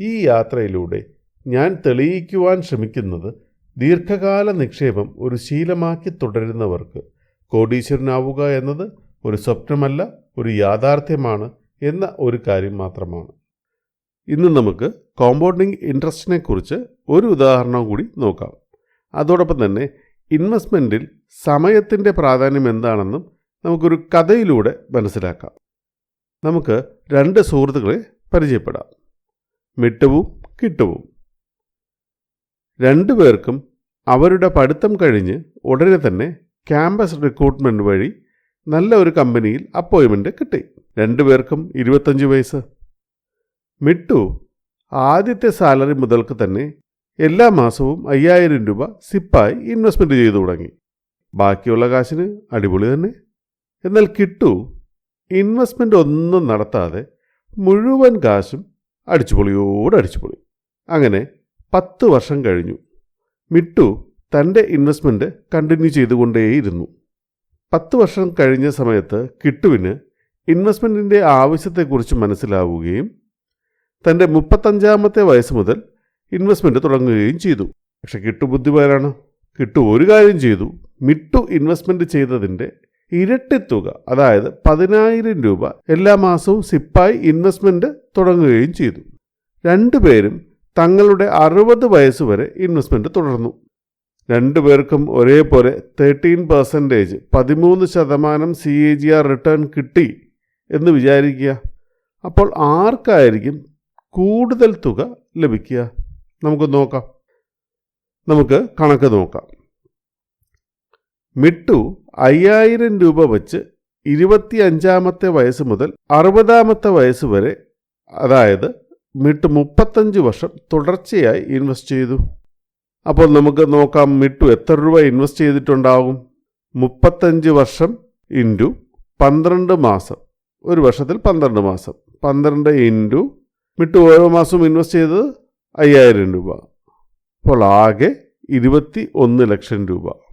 ഈ യാത്രയിലൂടെ ഞാൻ തെളിയിക്കുവാൻ ശ്രമിക്കുന്നത് ദീർഘകാല നിക്ഷേപം ഒരു ശീലമാക്കി തുടരുന്നവർക്ക് കോടീശ്വരനാവുക എന്നത് ഒരു സ്വപ്നമല്ല ഒരു യാഥാർത്ഥ്യമാണ് എന്ന ഒരു കാര്യം മാത്രമാണ്. ഇന്ന് നമുക്ക് കോമ്പൗണ്ടിങ് ഇൻട്രസ്റ്റിനെ കുറിച്ച് ഒരു ഉദാഹരണം കൂടി നോക്കാം. അതോടൊപ്പം തന്നെ ഇൻവെസ്റ്റ്മെന്റിൽ സമയത്തിന്റെ പ്രാധാന്യം എന്താണെന്നും നമുക്കൊരു കഥയിലൂടെ മനസ്സിലാക്കാം. നമുക്ക് രണ്ട് സുഹൃത്തുക്കളെ പരിചയപ്പെടാം. മിട്ടവും കിട്ടുവും. രണ്ടുപേർക്കും അവരുടെ പഠിത്തം കഴിഞ്ഞ് ഉടനെ തന്നെ ക്യാമ്പസ് റിക്രൂട്ട്മെന്റ് വഴി നല്ല ഒരു കമ്പനിയിൽ അപ്പോയിൻമെന്റ് കിട്ടി. രണ്ടുപേർക്കും ഇരുപത്തഞ്ച് വയസ്സ്. മിട്ടു ആദ്യത്തെ സാലറി മുതൽക്ക് തന്നെ എല്ലാ മാസവും അയ്യായിരം രൂപ സിപ്പായി ഇൻവെസ്റ്റ്മെന്റ് ചെയ്തു തുടങ്ങി. ബാക്കിയുള്ള കാശിന് അടിപൊളി തന്നെ. എന്നാൽ കിട്ടു ഇൻവെസ്റ്റ്മെന്റ് ഒന്നും നടത്താതെ മുഴുവൻ കാശും അടിച്ചുപൊളിയോട് അടിച്ചുപൊളി അങ്ങനെ പത്ത് വർഷം കഴിഞ്ഞു. മിട്ടു തന്റെ ഇൻവെസ്റ്റ്മെന്റ് കണ്ടിന്യൂ ചെയ്തുകൊണ്ടേയിരുന്നു. പത്ത് വർഷം കഴിഞ്ഞ സമയത്ത് കിട്ടുവിന് ഇൻവെസ്റ്റ്മെന്റിന്റെ ആവശ്യത്തെക്കുറിച്ച് മനസ്സിലാവുകയും തന്റെ മുപ്പത്തഞ്ചാമത്തെ വയസ്സ് മുതൽ ഇൻവെസ്റ്റ്മെന്റ് തുടങ്ങുകയും ചെയ്തു. പക്ഷെ കിട്ടു ബുദ്ധിമാനാണ് കിട്ടു ഒരു കാര്യം ചെയ്തു. മിട്ടു ഇൻവെസ്റ്റ്മെന്റ് ചെയ്തതിന്റെ ഇരട്ടി തുക അതായത് പതിനായിരം രൂപ എല്ലാ മാസവും സിപ്പായി ഇൻവെസ്റ്റ്മെന്റ് തുടങ്ങുകയും ചെയ്തു. രണ്ടുപേരും തങ്ങളുടെ അറുപത് വയസ്സ് വരെ ഇൻവെസ്റ്റ്മെന്റ് തുടർന്നു. രണ്ടുപേർക്കും ഒരേപോലെ തേർട്ടീൻ പെർസെന്റേജ് പതിമൂന്ന് ശതമാനം C A G R return കിട്ടി എന്ന് വിചാരിക്കുക. അപ്പോൾ ആർക്കായിരിക്കും കൂടുതൽ തുക ലഭിക്കുക? നമുക്ക് നോക്കാം. നമുക്ക് കണക്ക് നോക്കാം. മിട്ടു അയ്യായിരം രൂപ വച്ച് ഇരുപത്തി അഞ്ചാമത്തെ വയസ്സ് മുതൽ അറുപതാമത്തെ വയസ്സ് വരെ അതായത് മിട്ടു മുപ്പത്തഞ്ച് വർഷം തുടർച്ചയായി ഇൻവെസ്റ്റ് ചെയ്തു. അപ്പോൾ നമുക്ക് നോക്കാം മിട്ടു എത്ര രൂപ ഇൻവെസ്റ്റ് ചെയ്തിട്ടുണ്ടാകും. മുപ്പത്തഞ്ച് വർഷം ഇന്റു പന്ത്രണ്ട് മാസം. ഒരു വർഷത്തിൽ പന്ത്രണ്ട് മാസം. പന്ത്രണ്ട് ഇന്റു മിട്ടു ഓരോ മാസവും ഇൻവെസ്റ്റ് ചെയ്തത് അയ്യായിരം രൂപ. അപ്പോൾ ആകെ ഇരുപത്തി ഒന്ന് ലക്ഷം രൂപ.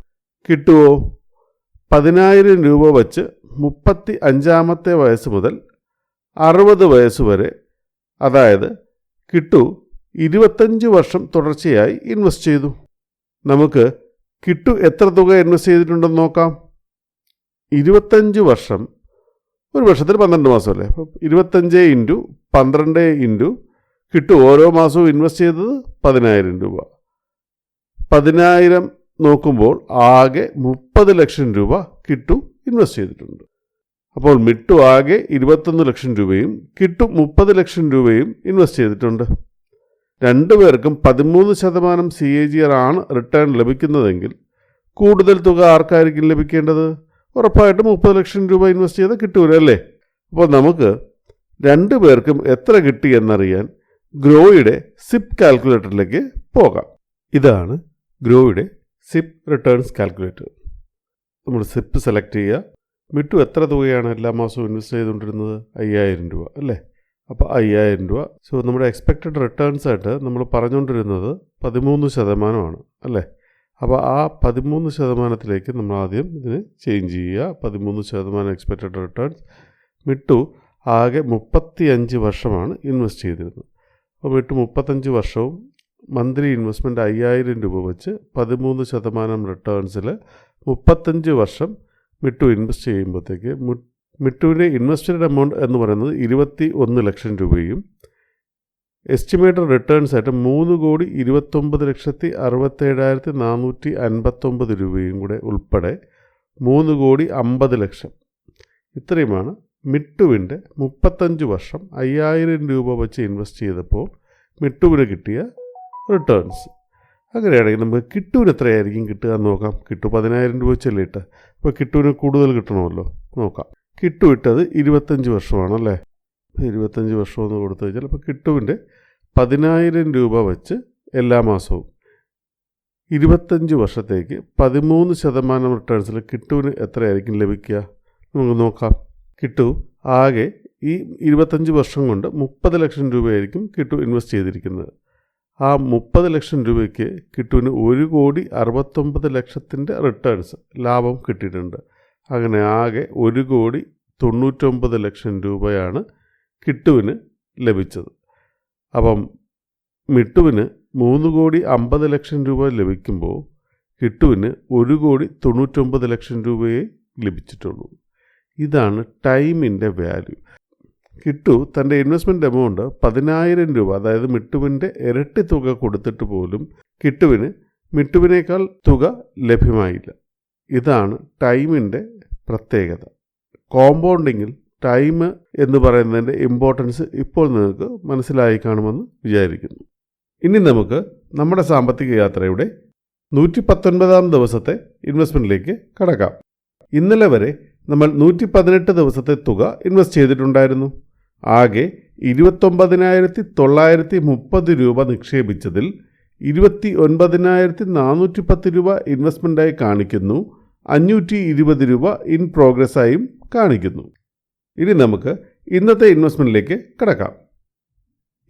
കിട്ടുമോ പതിനായിരം രൂപ വച്ച് മുപ്പത്തി അഞ്ചാമത്തെ വയസ്സ് മുതൽ അറുപത് വയസ്സ് വരെ അതായത് കിട്ടു ഇരുപത്തഞ്ച് വർഷം തുടർച്ചയായി ഇൻവെസ്റ്റ് ചെയ്തു. നമുക്ക് കിട്ടു എത്ര തുക ഇൻവെസ്റ്റ് ചെയ്തിട്ടുണ്ടെന്ന് നോക്കാം. ഇരുപത്തഞ്ച് വർഷം ഒരു വർഷത്തിൽ പന്ത്രണ്ട് മാസമല്ലേ? അപ്പം ഇരുപത്തഞ്ച് ഇന്റു പന്ത്രണ്ട് ഇന്റു കിട്ടു ഓരോ മാസവും ഇൻവെസ്റ്റ് ചെയ്തത് പതിനായിരം രൂപ. പതിനായിരം നോക്കുമ്പോൾ ആകെ മുപ്പത് ലക്ഷം രൂപ കിട്ടു ഇൻവെസ്റ്റ് ചെയ്തിട്ടുണ്ട്. അപ്പോൾ മിട്ടു ആകെ ഇരുപത്തൊന്ന് ലക്ഷം രൂപയും കിട്ടു മുപ്പത് ലക്ഷം രൂപയും ഇൻവെസ്റ്റ് ചെയ്തിട്ടുണ്ട്. രണ്ടുപേർക്കും പതിമൂന്ന് ശതമാനം സി എ ജി ആർ ആണ് റിട്ടേൺ ലഭിക്കുന്നതെങ്കിൽ കൂടുതൽ തുക ആർക്കായിരിക്കും ലഭിക്കേണ്ടത്? ഉറപ്പായിട്ടും മുപ്പത് ലക്ഷം രൂപ ഇൻവെസ്റ്റ് ചെയ്താൽ കിട്ടൂല അല്ലേ? അപ്പോൾ നമുക്ക് രണ്ടു പേർക്കും എത്ര കിട്ടി എന്നറിയാൻ ഗ്രോയുടെ സിപ്പ് കാൽക്കുലേറ്ററിലേക്ക് പോകാം. ഇതാണ് ഗ്രോയുടെ സിപ്പ് റിട്ടേൺസ് കാൽക്കുലേറ്റർ നമ്മൾ സിപ്പ് സെലക്ട് ചെയ്യുക. മിട്ടു എത്ര തുകയാണ് എല്ലാ മാസവും ഇൻവെസ്റ്റ് ചെയ്തുകൊണ്ടിരുന്നത്? അയ്യായിരം രൂപ അല്ലേ? അപ്പോൾ അയ്യായിരം രൂപ. സോ നമ്മുടെ എക്സ്പെക്റ്റഡ് റിട്ടേൺസ് ആയിട്ട് നമ്മൾ പറഞ്ഞുകൊണ്ടിരുന്നത് പതിമൂന്ന് ശതമാനമാണ് അല്ലേ? അപ്പോൾ ആ പതിമൂന്ന് ശതമാനത്തിലേക്ക് നമ്മൾ ആദ്യം ഇതിന് ചേഞ്ച് ചെയ്യുക. പതിമൂന്ന് ശതമാനം എക്സ്പെക്റ്റഡ് റിട്ടേൺസ് മിട്ടു ആകെ മുപ്പത്തി അഞ്ച് വർഷമാണ് ഇൻവെസ്റ്റ് ചെയ്തിരുന്നത്. അപ്പോൾ മിട്ടു മുപ്പത്തഞ്ച് വർഷവും മന്ത്ലി ഇൻവെസ്റ്റ്മെന്റ് അയ്യായിരം രൂപ വെച്ച് പതിമൂന്ന് ശതമാനം റിട്ടേൺസിൽ മുപ്പത്തഞ്ച് വർഷം മിട്ടു ഇൻവെസ്റ്റ് ചെയ്യുമ്പോഴത്തേക്ക് മിട്ടുവിന്റെ ഇൻവെസ്റ്റഡ് എമൗണ്ട് എന്ന് പറയുന്നത് ഇരുപത്തി ഒന്ന് ലക്ഷം രൂപയും എസ്റ്റിമേറ്റഡ് റിട്ടേൺസ് ആയിട്ട് മൂന്ന് കോടി ഇരുപത്തൊമ്പത് ലക്ഷത്തി അറുപത്തേഴായിരത്തി നാനൂറ്റി അൻപത്തൊമ്പത് രൂപയും കൂടെ ഉൾപ്പെടെ മൂന്ന് കോടി അമ്പത് ലക്ഷം. ഇത്രയുമാണ് മിട്ടുവിന്റെ മുപ്പത്തഞ്ച് വർഷം അയ്യായിരം രൂപ വെച്ച് ഇൻവെസ്റ്റ് ചെയ്തപ്പോൾ മിട്ടുവിന് കിട്ടിയ റിട്ടേൺസ് അങ്ങനെയാണെങ്കിൽ നമുക്ക് കിട്ടൂന് എത്രയായിരിക്കും കിട്ടുക എന്ന് നോക്കാം. കിട്ടു പതിനായിരം രൂപ വെച്ചല്ലേ ഇട്ട്. അപ്പോൾ കിട്ടൂന് കൂടുതൽ കിട്ടണമല്ലോ. നോക്കാം. കിട്ടു ഇട്ടത് ഇരുപത്തഞ്ച് വർഷമാണല്ലേ? ഇരുപത്തഞ്ച് വർഷം എന്ന് കൊടുത്തു കഴിഞ്ഞാൽ അപ്പോൾ കിട്ടുവിന്റെ പതിനായിരം രൂപ വെച്ച് എല്ലാ മാസവും ഇരുപത്തഞ്ച് വർഷത്തേക്ക് പതിമൂന്ന് ശതമാനം റിട്ടേൺസിൽ കിട്ടുവിന് എത്രയായിരിക്കും ലഭിക്കുക? നമുക്ക് നോക്കാം. കിട്ടു ആകെ ഈ ഇരുപത്തഞ്ച് വർഷം കൊണ്ട് മുപ്പത് ലക്ഷം രൂപയായിരിക്കും കിട്ടു ഇൻവെസ്റ്റ് ചെയ്തിരിക്കുന്നത്. ആ മുപ്പത് ലക്ഷം രൂപയ്ക്ക് കിട്ടുവിന് ഒരു കോടി അറുപത്തൊമ്പത് ലക്ഷത്തിന്റെ റിട്ടേൺസ് ലാഭം കിട്ടിയിട്ടുണ്ട്. അങ്ങനെ ആകെ ഒരു കോടി തൊണ്ണൂറ്റൊമ്പത് ലക്ഷം രൂപയാണ് കിട്ടുവിന് ലഭിച്ചത്. അപ്പം മിട്ടുവിന് മൂന്ന് കോടി അമ്പത് ലക്ഷം രൂപ ലഭിക്കുമ്പോൾ കിട്ടുവിന് ഒരു കോടി തൊണ്ണൂറ്റൊമ്പത് ലക്ഷം രൂപയെ ലഭിച്ചിട്ടുള്ളൂ. ഇതാണ് ടൈമിന്റെ വാല്യൂ. കിട്ടു. തന്റെ ഇൻവെസ്റ്റ്മെന്റ് എമൗണ്ട് പതിനായിരം രൂപ അതായത് മിട്ടുവിന്റെ ഇരട്ടി തുക കൊടുത്തിട്ട് പോലും കിട്ടുവിന് മിട്ടുവിനേക്കാൾ തുക ലഭ്യമായില്ല. ഇതാണ് ടൈമിന്റെ പ്രത്യേകത. കോമ്പൗണ്ടിങ്ങിൽ ടൈം എന്ന് പറയുന്നതിന്റെ ഇമ്പോർട്ടൻസ് ഇപ്പോൾ നിങ്ങൾക്ക് മനസ്സിലായി കാണുമെന്ന് വിചാരിക്കുന്നു. ഇനി നമുക്ക് നമ്മുടെ സാമ്പത്തിക യാത്രയുടെ നൂറ്റി പത്തൊൻപതാം ദിവസത്തെ ഇൻവെസ്റ്റ്മെന്റിലേക്ക് കടക്കാം. ഇന്നലെ വരെ നമ്മൾ നൂറ്റി പതിനെട്ട് ദിവസത്തെ തുക ഇൻവെസ്റ്റ് ചെയ്തിട്ടുണ്ടായിരുന്നു. ആകെ ഇരുപത്തൊമ്പതിനായിരത്തി തൊള്ളായിരത്തി മുപ്പത് രൂപ നിക്ഷേപിച്ചതിൽ ഇരുപത്തി ഒൻപതിനായിരത്തി നാനൂറ്റി പത്ത് രൂപ ഇൻവെസ്റ്റ്മെന്റായി കാണിക്കുന്നു. അഞ്ഞൂറ്റി ഇരുപത് രൂപ ഇൻ പ്രോഗ്രസ്സായും കാണിക്കുന്നു. ഇനി നമുക്ക് ഇന്നത്തെ ഇൻവെസ്റ്റ്മെന്റിലേക്ക് കിടക്കാം.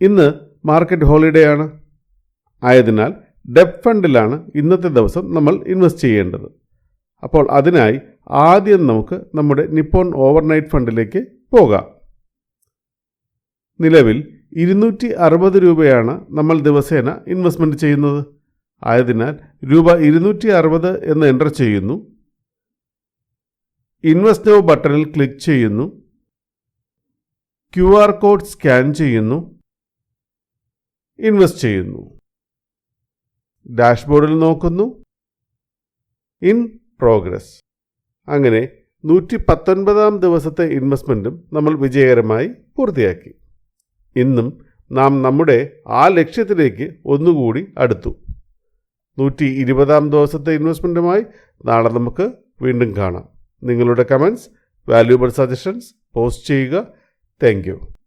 ഇന്ന് മാർക്കറ്റ് ഹോളിഡേ ആണ്. ആയതിനാൽ ഡെപ് ഫണ്ടിലാണ് ഇന്നത്തെ ദിവസം നമ്മൾ ഇൻവെസ്റ്റ് ചെയ്യേണ്ടത്. അപ്പോൾ അതിനായി ആദ്യം നമുക്ക് നമ്മുടെ നിപ്പോൺ ഓവർനൈറ്റ് ഫണ്ടിലേക്ക് പോകാം. നിലവിൽ ഇരുന്നൂറ്റി അറുപത് രൂപയാണ് നമ്മൾ ദിവസേന ഇൻവെസ്റ്റ്മെന്റ് ചെയ്യുന്നത്. ആയതിനാൽ രൂപ ഇരുന്നൂറ്റി അറുപത് എന്ന് എന്റർ ചെയ്യുന്നു. ഇൻവെസ്റ്റ് ബട്ടണിൽ ക്ലിക്ക് ചെയ്യുന്നു. ക്യു ആർ കോഡ് സ്കാൻ ചെയ്യുന്നു. ഇൻവെസ്റ്റ് ചെയ്യുന്നു. ഡാഷ്ബോർഡിൽ നോക്കുന്നു. ഇൻ പ്രോഗ്രസ് അങ്ങനെ നൂറ്റി പത്തൊൻപതാം ദിവസത്തെ ഇൻവെസ്റ്റ്മെന്റും നമ്മൾ വിജയകരമായി പൂർത്തിയാക്കി. ഇന്നും നാം നമ്മുടെ ആ ലക്ഷ്യത്തിലേക്ക് ഒന്നുകൂടി അടുത്തു. നൂറ്റി ഇരുപതാം ദിവസത്തെ ഇൻവെസ്റ്റ്മെന്റുമായി നാളെ നമുക്ക് വീണ്ടും കാണാം. നിങ്ങളുടെ കമൻസ് വാല്യൂബിൾ സജഷൻസ് പോസ്റ്റ് ചെയ്യുക. താങ്ക്